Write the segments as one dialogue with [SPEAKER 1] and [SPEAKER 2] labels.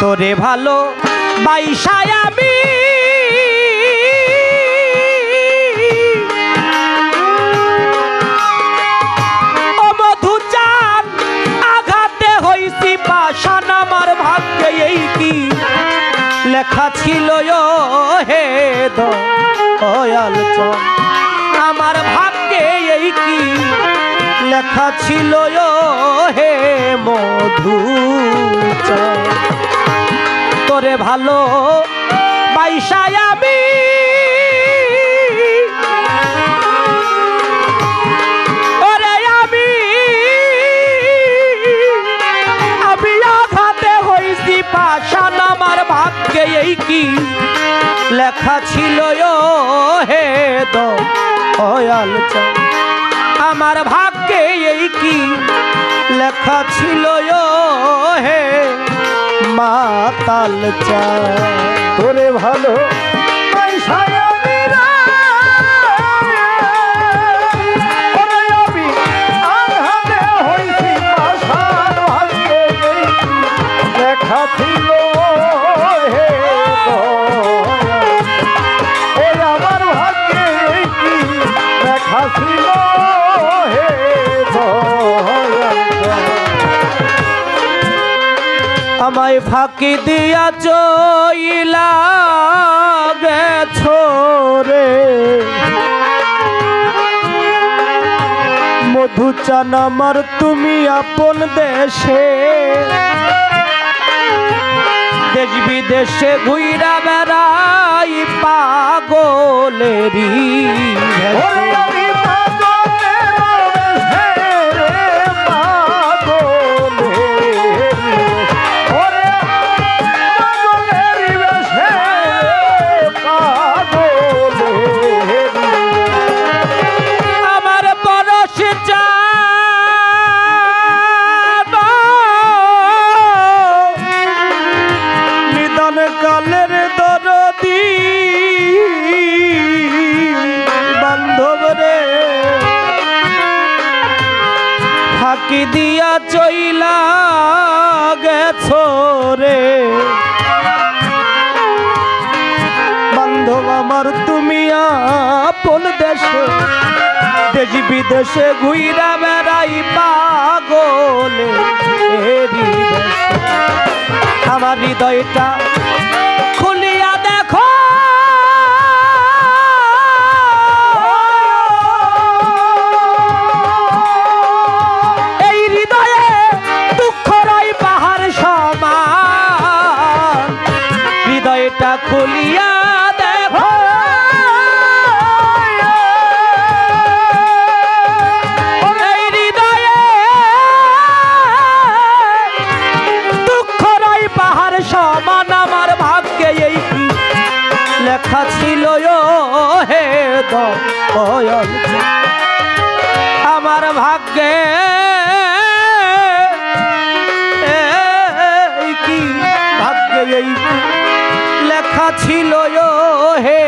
[SPEAKER 1] তোরে ভালো বাইসায় আমি। কি? লেখা ছিল হে আমার ভাগ্যে এই কি? লেখা ছিল হে মধু তোরে ভালো বাইসায় আমি। আমার এই কি? লেখা ছিল হে আমার ভাগ্যে এই কি? লেখা ছিল হে মাতাল চা
[SPEAKER 2] তোরে ভালো
[SPEAKER 1] আমায় ফাঁকি দিয়া চইলা গেছো রে। মধুচান আমার তুমি আপন দেশে। দেশ বিদেশে ঘুইরা বেড়াই পাগলেরি
[SPEAKER 2] পাগলের
[SPEAKER 1] ফাঁকি দিয়া চইলা গেছো রে বান্ধব আমার, তুমি আপন দেশে, দেশ বিদেশে ঘুইরা বেড়াই পাগলে। আমার হৃদয়টা খুলিয়া দেখো। আমার ভাগ্যে এই লেখা ছিল হে আমার ভাগ্যে কি? ভাগ্যে এই লেখা ছিল হে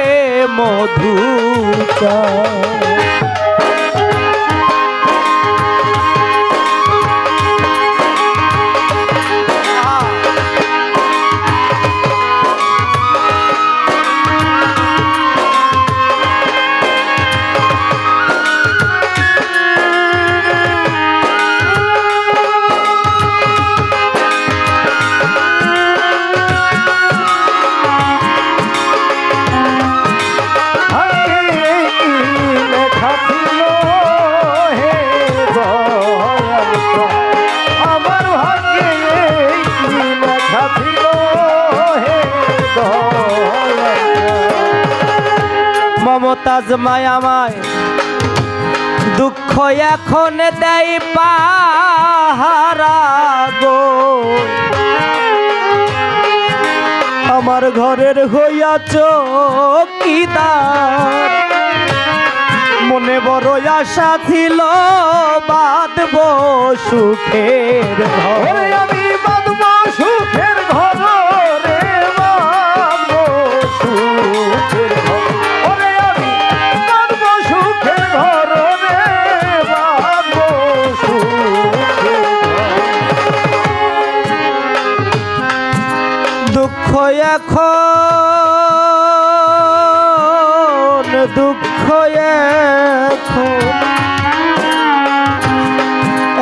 [SPEAKER 1] মধু মমতাজ মায়ামায় দুঃখ এখন দেয় পাহারা আমার ঘরের হইয়া চকিদার। মনে বড় আশা ছিল বাঁধব সুখের ঘর।
[SPEAKER 2] আমি
[SPEAKER 1] এখন দুঃখ এখন।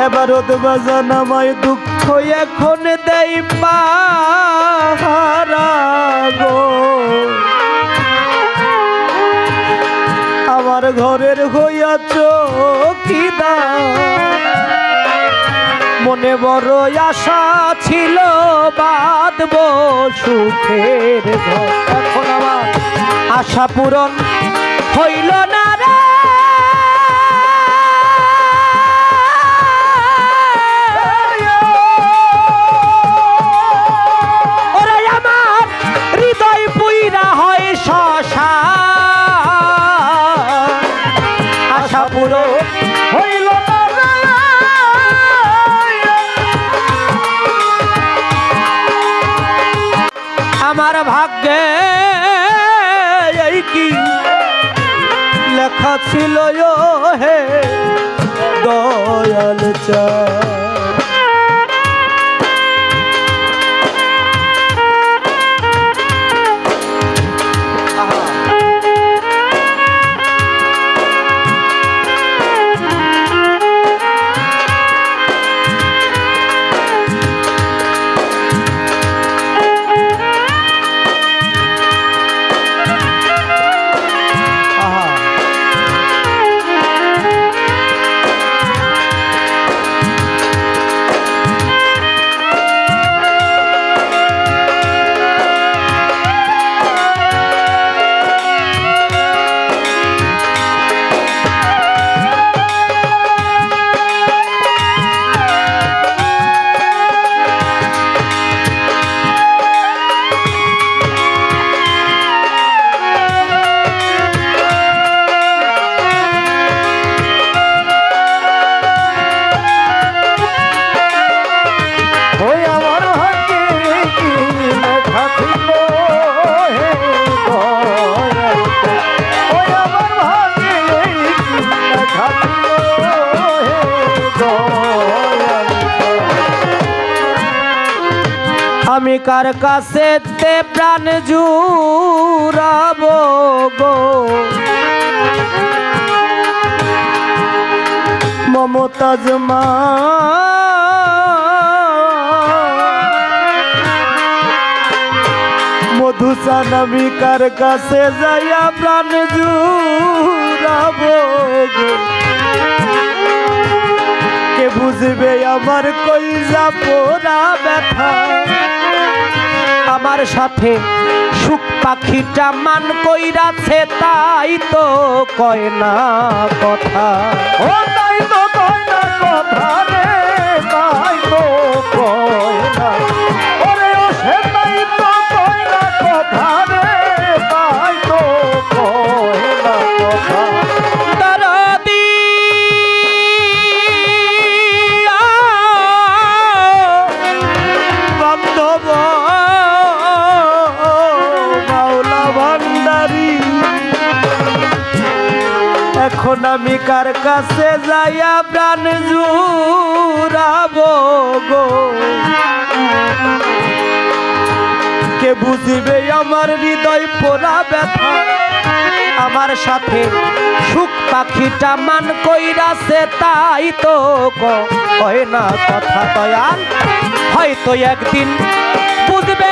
[SPEAKER 1] এবার বাজান আমায় দুঃখ এখন দেই পাহারা গো আমার ঘরের হইয়া চকিদা মনে বড় আশা ছিল বাঁধব সুখের ঘর। এখন আমার আশা পূরণ হইল লেখা ছিল হে দয়াল চা। আমি কার কাছে তে প্রাণ জুড়াবো গো? মমতাজ মা। মধুসান আমি কার কাছে যাইয়া প্রাণ জুড়াবো গো? কে বুঝবে আমার কইজা পোড়া ব্যথা। আমার সাথে সুখ পাখিটা মান কইরাছে, তাই তো কয় না কথা।
[SPEAKER 2] ও তাই তো কয় না কথা রে, তাই তো
[SPEAKER 1] আমি কার কাছে যাইয়া প্রাণ জুড়াবো গো। কে বুঝিবে আমার হৃদয় পোড়া ব্যথা? আমার সাথে সুখ পাখিটা মান কইরাছে তাই তো কয় না কথা দয়াল, হয়তো একদিন বুঝবে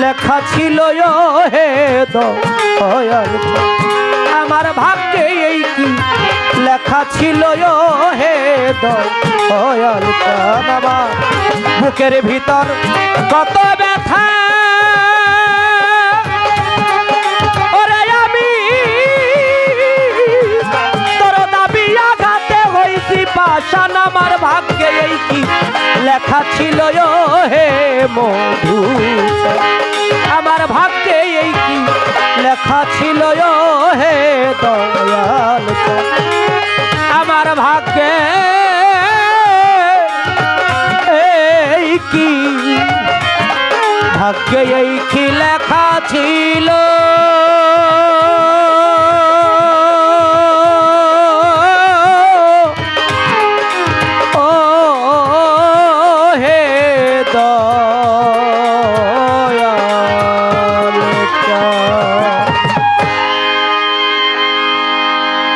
[SPEAKER 1] লেখা ছিল হে দয়াল আমার ভাগ্যে এই কি? লেখা ছিল হে দয়াল আমার বুকের ভিতর কত ব্যথা। পাশান আমার ভাগ্যে এই কি? লেখা ছিল হে মধু আমার ভাগ্যে এই কি লেখা ছিল? হে দয়াল আমার ভাগ্যে এই কি? ভাগ্যে এই কি লেখা ছিল?